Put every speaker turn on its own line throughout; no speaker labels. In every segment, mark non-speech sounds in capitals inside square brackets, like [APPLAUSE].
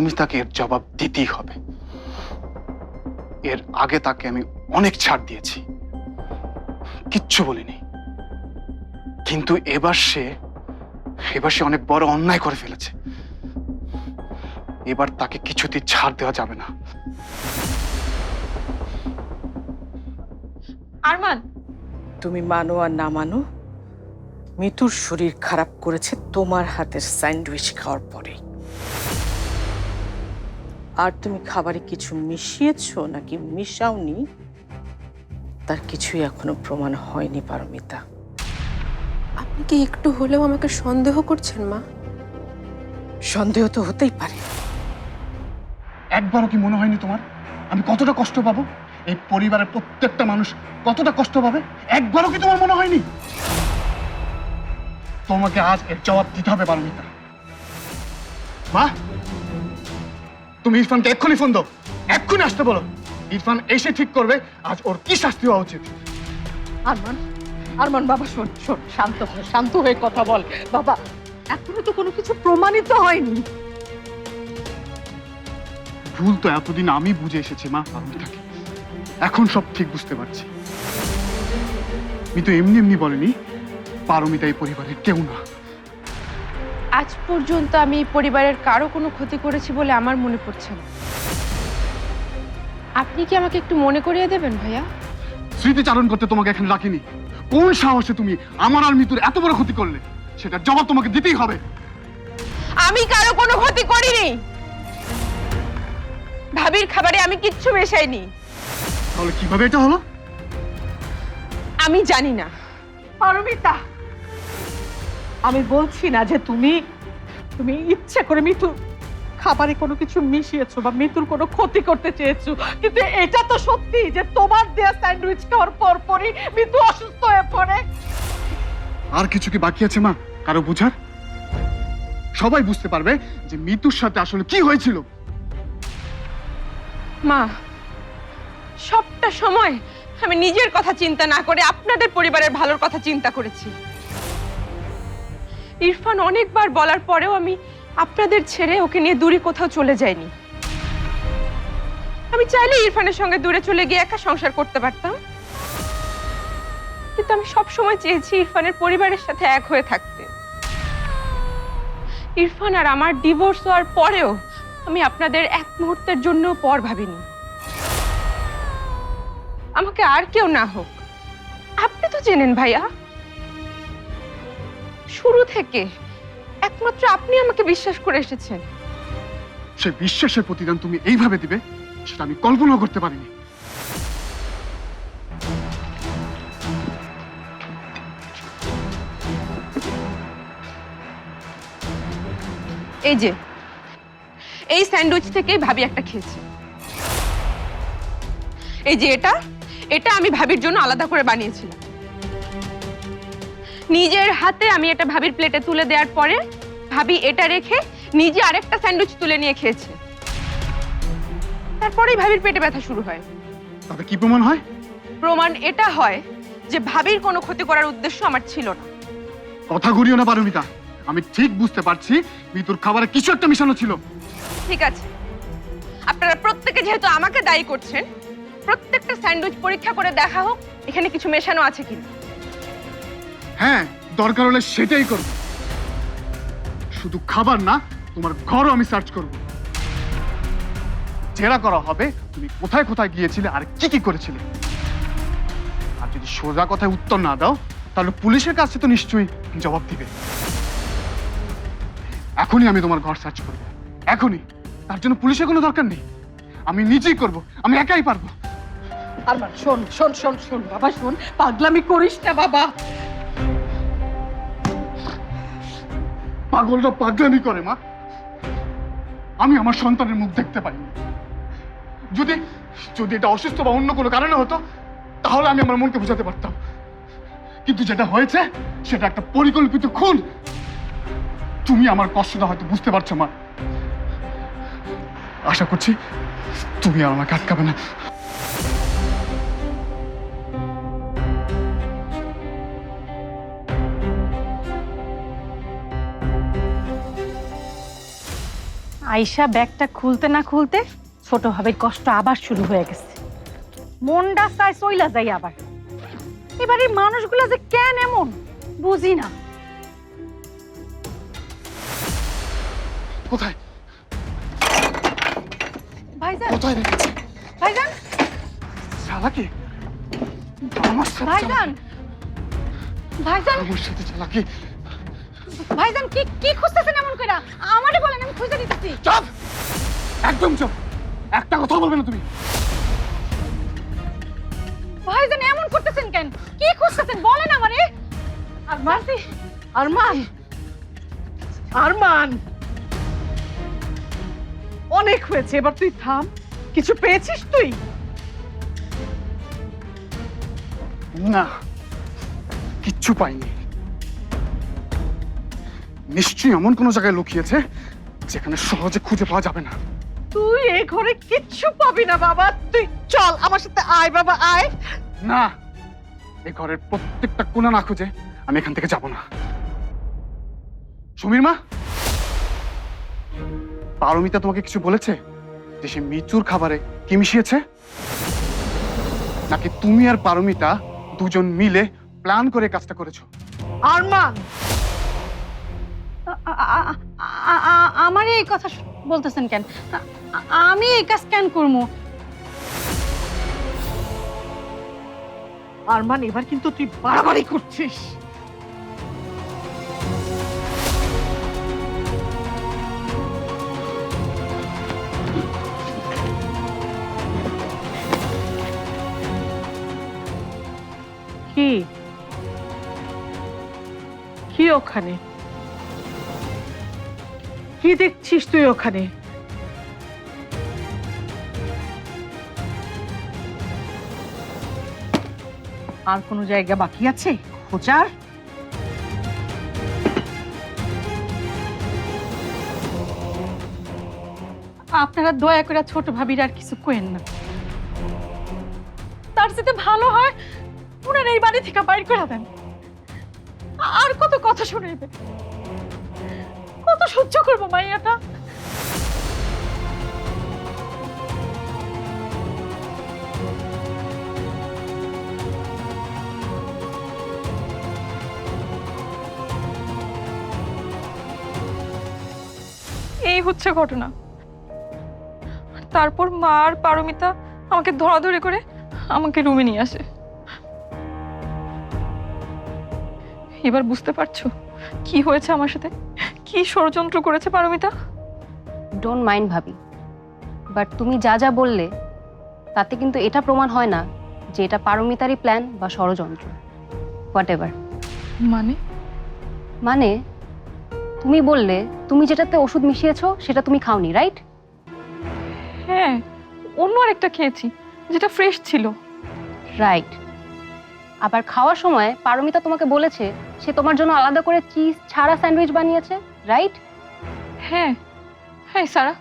পারমিতাকে এর জবাব দিতেই হবে। এর আগে তাকে আমি অনেক ছাড় দিয়েছি। কিচ্ছু বলিনি। কিন্তু এবার সে এবার সে অনেক বড় অন্যায় করে ফেলেছে। এবার তাকে কিছুতেই ছাড় দেওয়া যাবে না।
আরমান!
তুমি মানো আর না মানো মিতুর শরীর খারাপ করেছে তোমার হাতের স্যান্ডউইচ খাওয়ার পরে আর তুমি খাবারে কিছু মিশিয়েছো নাকি মিশাওনি? তার কিছুই এখনও প্রমাণ হয়নি পারমিতা।
আপনি কি একটু হলেও আমাকে সন্দেহ করছেন মা?
সন্দেহ তো হতেই পারে।
একবারও কি মনে হয়নি তোমার? আমি কতটা কষ্ট পাবো? এই পরিবারের প্রত্যেকটা মানুষ কতটা কষ্ট পাবে? একবারও কি তোমার মনে হয়নি? তোমাকে আজ এর জবাব দিতে হবে পারমিতা। মা! তুমি ইরফানকে এক্ষুনি ফোন দাও। এক্ষুনি আসতে বলো। ইরফান এসে ঠিক করবে আজ ওর কি শাস্তি হওয়া উচিত?
আরমান আরমান বাবা শোন শোন শান্ত হয়ে শান্ত হয়ে কথা বল। বাবা এখনও তো কোনো কিছু প্রমাণিত হয়নি।
ভুল তো এতদিন আমি বুঝে এসেছি মা পারমিতাকে এখন সব ঠিক বুঝতে পারছি। আমি তো এমনি এমনি বলেনি পারমিতা এই পরিবারের কেউ না।
আজ পর্যন্ত আমি পরিবারের কারও কোনো ক্ষতি করেছি বলে আমার মনে পড়ছে না। আপনি কি আমাকে একটু মনে করিয়ে দেবেন ভাইয়া?
স্মৃতিচারণ করতে তোমাকে এখানে রাখিনি। কোন সাহসে তুমি আমার আর মৃত্যুর এত বড় ক্ষতি করলে? সেটা জবাব তোমাকে দিতেই হবে।
আমি কারও কোনো ক্ষতি করিনি। ভাবির খাবারে আমি কিচ্ছু মেশাইনি।
তাহলে কীভাবে এটা হলো?
আমি জানি না।
পারমিতা আমি বলছি না যে তুমি তুমি ইচ্ছে করে মিতু খাবারে কোনো কিছু মিশিয়েছো বা মিতুর কোনো ক্ষতি করতে চেয়েছো। কিন্তু এটা তো সত্যি যে তোমার দেয়া স্যান্ডউইচ খাওয়ার পর পরই মিতু অসুস্থ হয়ে পড়ে।
আর কিছু কি বাকি আছে মা? কারও বুঝার? সবাই বুঝতে পারবে যে মিতুর সাথে আসলে কি হয়েছিল।
মা সবটা সময় আমি নিজের কথা চিন্তা না করে আপনাদের পরিবারের ভালোর কথা চিন্তা করেছি। ইরফান অনেকবার বলার পরেও আমি আপনাদের ছেড়ে ওকে নিয়ে দূরে কোথাও চলে যাইনি। আমি চাইলে ইরফানের সঙ্গে দূরে চলে গিয়ে একা সংসার করতে পারতাম। কিন্তু আমি সব সময় চেয়েছি ইরফানের পরিবারের সাথে এক হয়ে থাকতে। ইরফান আর আমার ডিভোর্স হওয়ার পরেও আমি আপনাদের এক মুহূর্তের জন্য পর ভাবিনি। আমাকে আর কেউ না হোক, আপনি তো চেনেন ভাইয়া। শুরু থেকে একমাত্র আপনি আমাকে বিশ্বাস করে এসেছেন।
সে বিশ্বাসের প্রতিদান তুমি এইভাবে দিবে সেটা আমি কল্পনাও করতে পারিনি।
এই যে এই স্যান্ডউইচ থেকেই ভাবি একটা খেয়েছে। এই যে এটা এটা আমি ভাবির জন্য আলাদা করে বানিয়েছিলাম। নিজের হাতে আমি এটা ভাবির প্লেটে তুলে দেওয়ার পরে ভাবি এটা রেখে নিজে আরেকটা স্যান্ডউইচ তুলে নিয়ে খেয়েছে। তারপরেই ভাবির পেটে ব্যথা শুরু হয়।
তাতে কি প্রমাণ হয়?
প্রমাণ এটা হয় যে ভাবির কোনো ক্ষতি করার উদ্দেশ্য আমার ছিল না।
কথা ঘুরিও না পারমিতা। আমি ঠিক বুঝতে পারছি মিতুর খাবারে কিছু একটা মিশানো ছিল।
ঠিক আছে। আপনারা প্রত্যেকে যেহেতু আমাকে দায়ী করছেন প্রত্যেকটা স্যান্ডউইচ পরীক্ষা করে দেখা হোক এখানে কিছু মেশানো আছে কিনা।
হ্যাঁ দরকার হলে সেটাই করব। শুধু খাবার না, তোমার ঘরও আমি সার্চ করব। জেরা করা হবে, তুমি কোথায় কোথায় গিয়েছিলে আর কি কি করেছিলে। আর যদি সোজা কথায় উত্তর না দাও, তাহলে পুলিশের কাছে তো নিশ্চয়ই জবাব দিবে। এখনই আমি তোমার ঘর সার্চ করব। এখনই। তার জন্য পুলিশের কোনো দরকার নেই। আমি নিজেই করব, আমি একাই পারব।
আর শোন শোন শোন শোন, বাবা, শোন, পাগলামি করিস না, বাবা।
পাগলরা পাগলামি করে, মা। আমি আমার সন্তানের মুখ দেখতে পাইনি। যদি যদি এটা অসুস্থ বা অন্য কোনো কারণে হতো, তাহলে আমি আমার মনকে বোঝাতে পারতাম। কিন্তু যেটা হয়েছে, সেটা একটা পরিকল্পিত খুন। তুমি আমার কষ্টটা হয়তো বুঝতে পারছ, মা। আশা করছি তুমি আর আমাকে আটকাবে না।
আয়শা ব্যাগটা খুলতে না খুলতে ছোট ভাবের কষ্ট আবার শুরু হয়ে গেছে। মনটা চাই চইলা যাই আবার। এবারে মানুষগুলো যে কেন এমন? বুঝি না।
কোথায়?
ভাইজান।
কোথায় রেখেছে
ভাইজান।
চালাকি আমার সাথে
ভাইজান। ভাইজান।
আমার সাথে চালাকি?
ভাইজান কি কি খুঁজতেছেন এমন কইরা? আমারে বলেন আমি খুঁজে দিতেছি।
চুপ! একদম চুপ! একটা কথা বলবে না তুমি।
ভাইজান এমন করতেছেন কেন? কি খুঁজতেছেন? বলেন আমারে।
আরমান আরমান আরমান। অনেক হয়েছে এবার তুই থাম। কিছু পেয়েছিস তুই?
না কিচ্ছু পাইনি। নিশ্চয়ই এমন কোনো জায়গায় লুকিয়েছে যেখানে সহজে খুঁজে পাওয়া যাবে না।
তুই এই ঘরে কিচ্ছু পাবি না বাবা। তুই চল আমার সাথে আয় বাবা আয়।
না এই ঘরের প্রত্যেকটা কোণা না খুঁজে আমি এখান থেকে যাব না। সমীর মা পারমিতা তোমাকে কিছু বলেছে যে সে মিচুর খাবারে কি মিশিয়েছে? নাকি তুমি আর পারমিতা দুজন মিলে প্ল্যান করে কাজটা করেছ?
আরমান!
আমার এই কথা বলতেছেন কেন? আমি এই কাজ কেন করব
আরমান এবার কিন্তু তুই বাড়াবাড়ি করছিস। কি? কি ওখানে? কি দেখছিস তুই ওখানে? আর কোনো জায়গা বাকি আছে? খোঁজার?
আপনারা দয়া করে ছোট ভাবির আর কিছু কোয়েন না। তার সাথে ভালো হয়, উনার এই বাড়ি থেকে বাইর করে দেন। আর কত কথা শুনাইবে? কত সহ্য করব, মাইয়াটা।
এই হচ্ছে ঘটনা। তারপর মা আর পারমিতা আমাকে ধরাধরি করে আমাকে রুমে নিয়ে আসে। এবার বুঝতে পারছ কি হয়েছে আমার সাথে? কি ষড়যন্ত্র করেছে পারমিতা?
ডোন্ট মাইন্ড ভাবি। বাট তুমি যা যা বললে তাতে কিন্তু এটা প্রমাণ হয় না যে এটা পারমিতারই প্ল্যান বা ষড়যন্ত্র। হোয়াট এভার
মানে?
মানে তুমি বললে তুমি যেটাতে ওষুধ মিশিয়েছো সেটা তুমি খাওনি রাইট
হ্যাঁ অন্য আরেকটা খেয়েছি যেটা ফ্রেশ ছিল।
রাইট আবার খাওয়ার সময় পারমিতা তোমাকে বলেছে সে তোমার জন্য আলাদা করে চিজ ছাড়া স্যান্ডউইচ বানিয়েছে রাইট?
হ্যাঁ হ্যাঁ সারা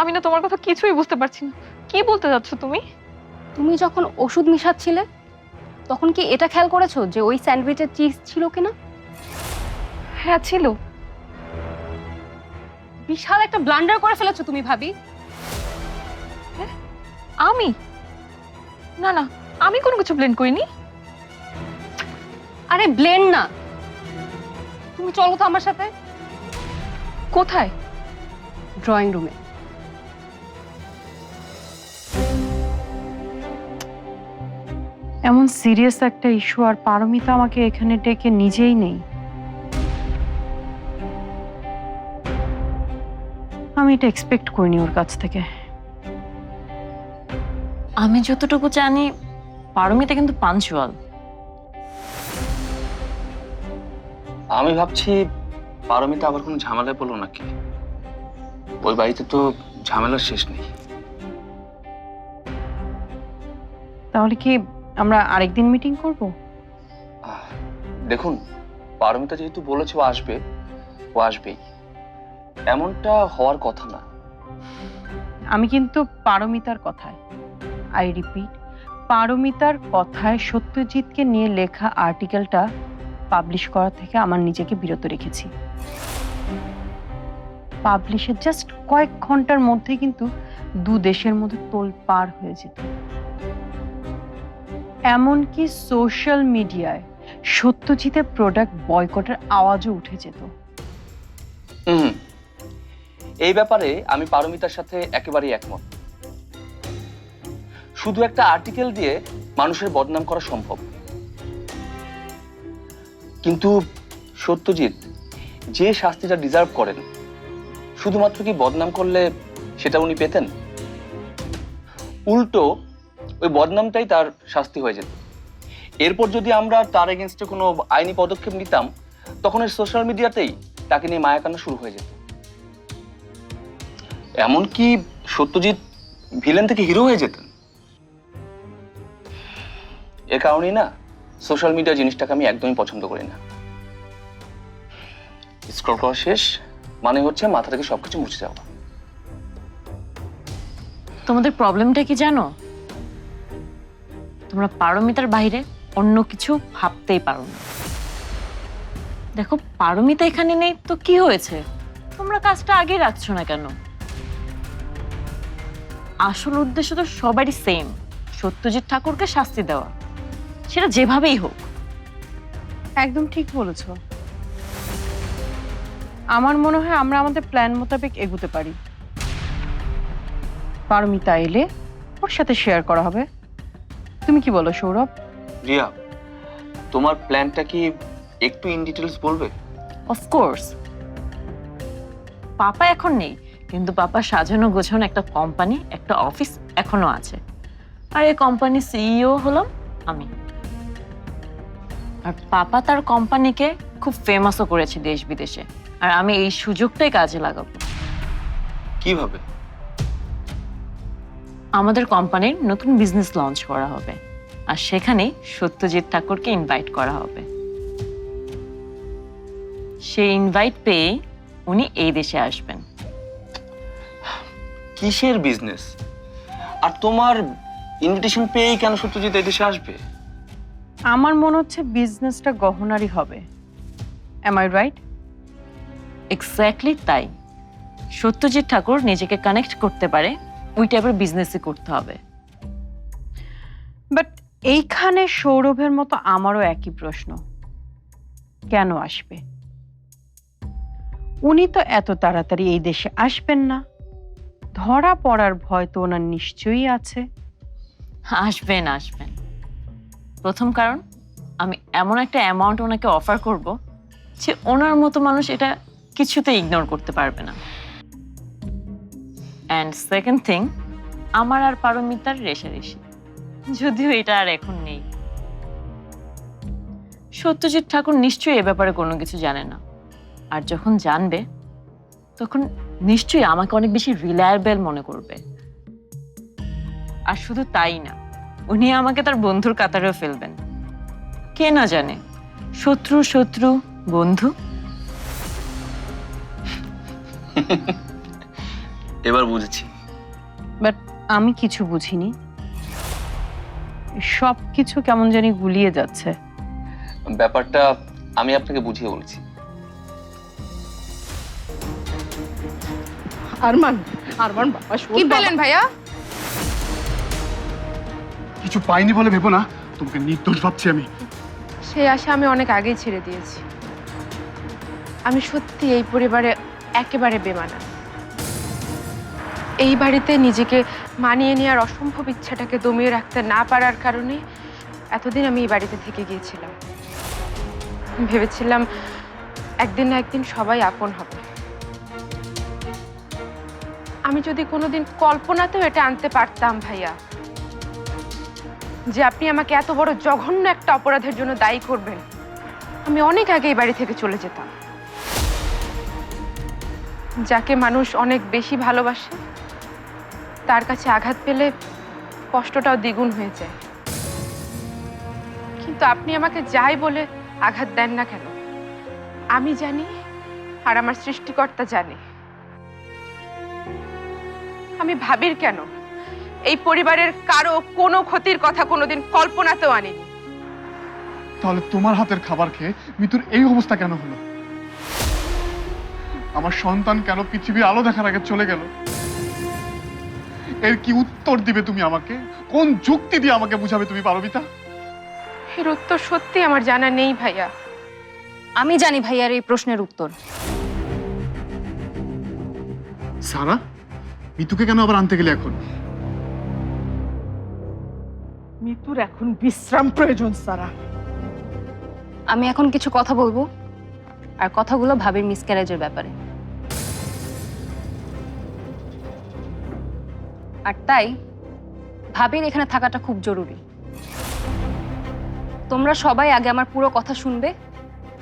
আমি না তোমার কথা কিছুই বুঝতে পারছি না। কি বলতে যাচ্ছ তুমি?
তুমি যখন ওষুধ মিশাচ্ছিলে তখন কি এটা খেয়াল করেছ যে ওই স্যান্ডউইচের চিজ ছিল কিনা?
হ্যাঁ ছিল।
বিশাল একটা ব্লান্ডার করে ফেলেছো তুমি ভাবি।
আমি? না না আমি কোনো কিছু ব্লেন্ড করিনি।
আরে ব্লেন না। তুমি চলো তো আমার সাথে।
কোথায়?
ড্রয়িং রুমে।
এমন সিরিয়াস একটা ইস্যু আর পারমিতা আমাকে এখানে ডেকে নিজেই নেই। আমি এটা এক্সপেক্ট করিনি ওর কাছ থেকে।
আমি যতটুকু জানি পারমিতা কিন্তু পাঞ্চুয়াল
আমি ভাবছি পারমিতা আবার কোনো ঝামেলায় পড়ল নাকি? ওই বাড়িতে তো ঝামেলার শেষ নেই।
তাহলে কি আমরা আরেকদিন মিটিং করব?
দেখুন পারমিতা যেহেতু বলেছে ও আসবে ও আসবেই। এমনটা হওয়ার কথা না।
আমি কিন্তু পারমিতার কথায় আই রিপিট পারমিতার কথায় সত্যজিৎকে নিয়ে লেখা আর্টিকেলটা পাবলিশ করা থেকে আমার নিজেকে বিরত রেখেছি।
পাবলিশের জাস্ট কয়েক ঘণ্টার মধ্যে কিন্তু দু দেশের মধ্যে তোল পার হয়ে যেত। এমনকি সোশ্যাল মিডিয়ায় সত্যজিতের প্রোডাক্ট বয়কটের আওয়াজও উঠে যেত।
এই ব্যাপারে আমি পারমিতার সাথে একেবারেই একমত। শুধু একটা আর্টিকেল দিয়ে মানুষের বদনাম করা সম্ভব। কিন্তু সত্যজিৎ, যে শাস্তিটা ডিজার্ভ করেন, শুধুমাত্র কি বদনাম করলে সেটা উনি পেতেন? উল্টো, ওই বদনামটাই তার শাস্তি হয়ে যেত। এরপর যদি আমরা তার এগেনস্টে কোনো আইনি পদক্ষেপ নিতাম, তখন এই সোশ্যাল মিডিয়াতেই তাকে নিয়ে মায়াকান্না শুরু হয়ে যেত। এমনকি সত্যজিৎ ভিলেন থেকে হিরো হয়ে যেতেন। এ কারণেই না সোশ্যাল মিডিয়া জিনিসটাকে আমি একদমই পছন্দ করি না। স্ক্রল করা শেষ মানে হচ্ছে মাথা থেকে সবকিছু মুছে যাওয়া।
তোমাদের প্রবলেমটা কি জানো? তোমরা পারমিতার বাইরে অন্য কিছু ভাবতেই পারো না। দেখো, পারমিতা এখানে নেই, তো কি হয়েছে? তোমরা কাজটা আগে রাখছো না কেন? আসল উদ্দেশ্য তো সবারই সেম সত্যজিৎ ঠাকুরকে শাস্তি দেওয়া। সেটা যেভাবেই হোক।
একদম ঠিক বলেছ। আমার মনে হয় আমরা আমাদের প্ল্যান মোতাবেক এগুতে পারি। পারমিতা এলে ওর সাথে শেয়ার করা হবে। তুমি কি বলো সৌরভ?
রিয়া তোমার প্ল্যানটা কি একটু ইন ডিটেলস বলবে?
অফকোর্স পাপা এখন নেই কিন্তু পাপা সাজানো গোছানো একটা কোম্পানি একটা অফিস এখনও আছে। আর এই কোম্পানির সিইও হলাম আমি। আর পাপা তার কোম্পানিকে খুব ফেমাসও করেছে দেশ বিদেশে আর আমি এই সুযোগটাই কাজে লাগাবো।
কীভাবে?
আমাদের কোম্পানির নতুন বিজনেস লঞ্চ করা হবে। আর সেখানে সত্যজিৎ ঠাকুরকে ইনভাইট করা হবে। সেই ইনভাইট পেয়ে উনি এই দেশে আসবেন।
কিসের বিজনেস আর তোমার ইনভিটেশন পেয়েই কেন সত্যজিৎ এই দেশে আসবে?
আমার মনে হচ্ছে বিজনেসটা গহনারই হবে। এম আই রাইট
এক্স্যাক্টলি তাই। সত্যজিৎ ঠাকুর নিজেকে কানেক্ট করতে পারে ওই টাইপের বিজনেসই করতে হবে।
বাট এইখানে সৌরভের মতো আমারও একই প্রশ্ন। কেন আসবে? উনি তো এত তাড়াতাড়ি এই দেশে আসবেন না। ধরা পড়ার ভয় তো ওনার নিশ্চয়ই আছে।
আসবেন আসবেন। প্রথম কারণ, আমি এমন একটা অ্যামাউন্ট ওনাকে অফার করব যে ওনার মতো মানুষ এটা কিছুতে ইগনোর করতে পারবে না। অ্যান্ড সেকেন্ড থিং আমার আর পারমিতার রেশারেশি, যদিও এটা আর এখন নেই। সত্যজিৎ ঠাকুর নিশ্চয়ই এ ব্যাপারে কোনো কিছু জানে না। আর যখন জানবে, তখন নিশ্চয়ই আমাকে অনেক বেশি রিলায়েবল মনে করবে। আর শুধু তাই না উনি আমাকে তার বন্ধুর কাতারেও ফেলবেন। কে না জানে শত্রু শত্রু বন্ধু? [LAUGHS]
এবার বুঝেছি।
বাট আমি কিছু বুঝিনি। সব কিছু কেমন জানি গুলিয়ে যাচ্ছে।
ব্যাপারটা আমি আপনাকে বুঝিয়ে বলছি।
আরমান আরমান বাবা
কি
বাবা।
পেলেন ভাইয়া?
কিছু পাইনি বলে ভেবো না। তোমাকে নির্দোষ ভাবছি আমি।
সেই আশা আমি অনেক আগেই ছেড়ে দিয়েছি। আমি সত্যি এই পরিবারে একেবারে বেমানা। এই বাড়িতে নিজেকে মানিয়ে নেওয়ার অসম্ভব ইচ্ছাটাকে দমিয়ে রাখতে না পারার কারণে এতদিন আমি এই বাড়িতে থেকে গিয়েছিলাম। ভেবেছিলাম একদিন না একদিন সবাই আপন হবে। আমি যদি কোনোদিন কল্পনাতেও এটা আনতে পারতাম ভাইয়া যে আপনি আমাকে এত বড় জঘন্য একটা অপরাধের জন্য দায়ী করবেন। আমি অনেক আগে এই বাড়ি থেকে চলে যেতাম। যাকে মানুষ অনেক বেশি ভালোবাসে, তার কাছে আঘাত পেলে কষ্টটাও দ্বিগুণ হয়ে যায়। কিন্তু আপনি আমাকে যাই বলে আঘাত দেন না কেন, আমি জানি আর আমার সৃষ্টিকর্তা জানে। আমি ভাবির কেন? এই পরিবারের কারও কোনো ক্ষতির কথা কোনোদিন কল্পনাতেও আনিনি।
তাহলে তোমার হাতের খাবার খেয়ে মিতুর এই অবস্থা কেন হলো? আমার সন্তান কেন পৃথিবীর আলো দেখার আগে চলে গেল? এর কি উত্তর দিবে তুমি আমাকে? কোন যুক্তি দিয়ে আমাকে বুঝাবে তুমি পারবিতা?
এর উত্তর সত্যি আমার জানা নেই ভাইয়া।
আমি জানি ভাইয়ার এই প্রশ্নের উত্তর।
সারা মিতুকে কেন আবার আনতে গেলে এখন?
মিতুর এখন বিশ্রাম প্রয়োজন সারা।
আমি এখন কিছু কথা বলব আর কথাগুলো ভাবির মিসক্যারেজের ব্যাপারে। আর তাই ভাবির এখানে থাকাটা খুব জরুরি। তোমরা সবাই আগে আমার পুরো কথা শুনবে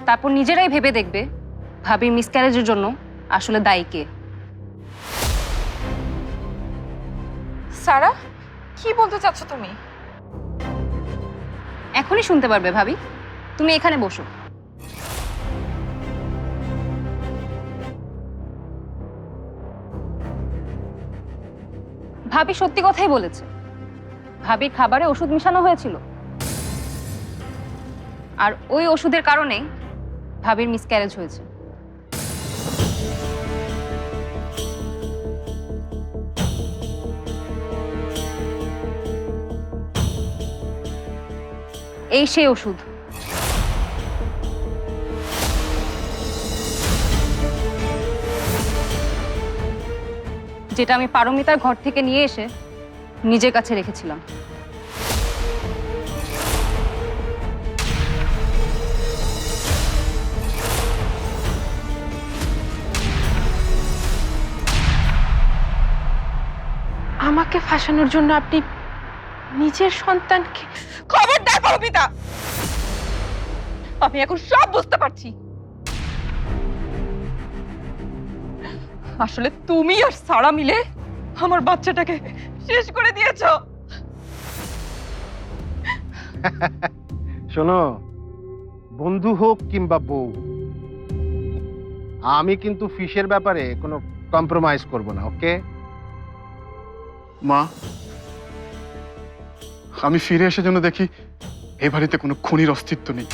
তারপর নিজেরাই ভেবে দেখবে ভাবির মিসক্যারেজের জন্য আসলে দায়ী কে।
সারা কি বলতে চাচ্ছ তুমি?
এখনই শুনতে পারবে, ভাবি। তুমি এখানে বসো। ভাবি সত্যি কথাই বলেছে। ভাবির খাবারে ওষুধ মিশানো হয়েছিল। আর ওই ওষুধের কারণে ভাবির মিসক্যারেজ হয়েছে। এই সেই ওষুধ। যেটা আমি পারমিতার ঘর থেকে নিয়ে এসে নিজের কাছে রেখেছিলাম।
আমাকে ফাঁসানোর জন্য আপনি নিজের সন্তানকে
খবরদার পারমিতা আমি এখন সব বুঝতে পারছি। আসলে তুমি আর সারা মিলে আমার বাচ্চাটাকে শেষ করে দিয়েছ।
শোনো বন্ধু হোক কিংবা বউ আমি কিন্তু ফিশের ব্যাপারে কোনো কম্প্রোমাইজ করব না ওকে
মা আমি ফিরে এসে যেন দেখি এ বাড়িতে কোনো খুনির অস্তিত্ব নেই।